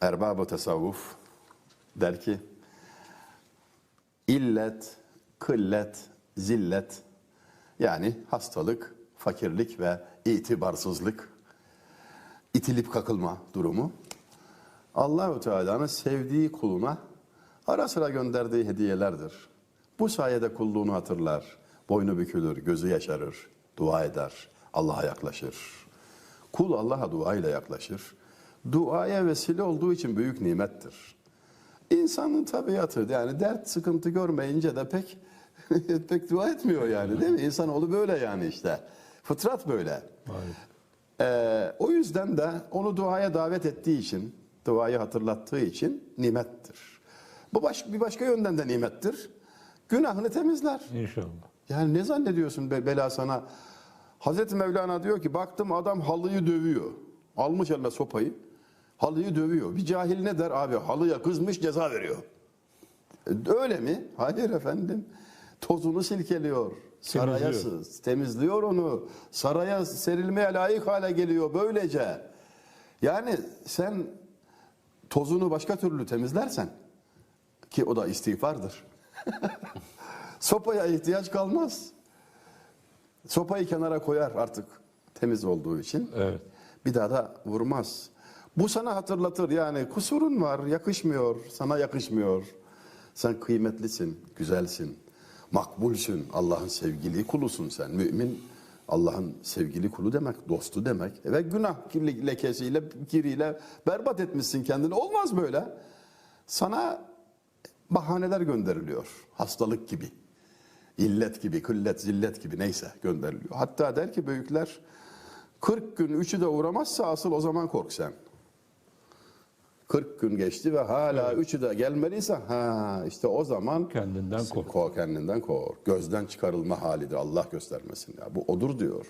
erbab-ı tasavvuf der ki illet, kıllet, zillet yani hastalık, fakirlik ve itibarsızlık, itilip kakılma durumu Allahu Teala'nın sevdiği kuluna ara sıra gönderdiği hediyelerdir. Bu sayede kulluğunu hatırlar, boynu bükülür, gözü yaşarır, dua eder, Allah'a yaklaşır. Kul Allah'a dua ile yaklaşır. Duaya vesile olduğu için büyük nimettir. İnsanın tabiatı yani dert sıkıntı görmeyince de pek pek dua etmiyor yani değil mi? İnsanoğlu böyle yani işte. Fıtrat böyle. Ee, o yüzden de onu duaya davet ettiği için, duayı hatırlattığı için nimettir. Bu baş, bir başka yönden de nimettir. Günahını temizler. İnşallah. Yani ne zannediyorsun be- bela sana? Hazreti Mevlana diyor ki baktım adam halıyı dövüyor. Almış eline sopayı. Halıyı dövüyor. Bir cahil ne der abi? Halıya kızmış ceza veriyor. Öyle mi? Hayır efendim. Tozunu silkeliyor. Saraya Temizliyor. temizliyor onu. Saraya serilmeye layık hale geliyor böylece. Yani sen tozunu başka türlü temizlersen ki o da istiğfardır. Sopaya ihtiyaç kalmaz. Sopayı kenara koyar artık temiz olduğu için. Evet. Bir daha da vurmaz. Bu sana hatırlatır yani kusurun var, yakışmıyor, sana yakışmıyor. Sen kıymetlisin, güzelsin, makbulsün, Allah'ın sevgili kulusun sen. Mümin Allah'ın sevgili kulu demek, dostu demek. Ve günah lekesiyle, kiriyle berbat etmişsin kendini. Olmaz böyle. Sana bahaneler gönderiliyor. Hastalık gibi. illet gibi, kıllet, zillet gibi neyse gönderiliyor. Hatta der ki büyükler 40 gün üçü de uğramazsa asıl o zaman kork sen. 40 gün geçti ve hala üçü de gelmeliyse ha işte o zaman Kendinden kork. Kork, kendinden kork. Gözden çıkarılma halidir Allah göstermesin ya. Bu odur diyor.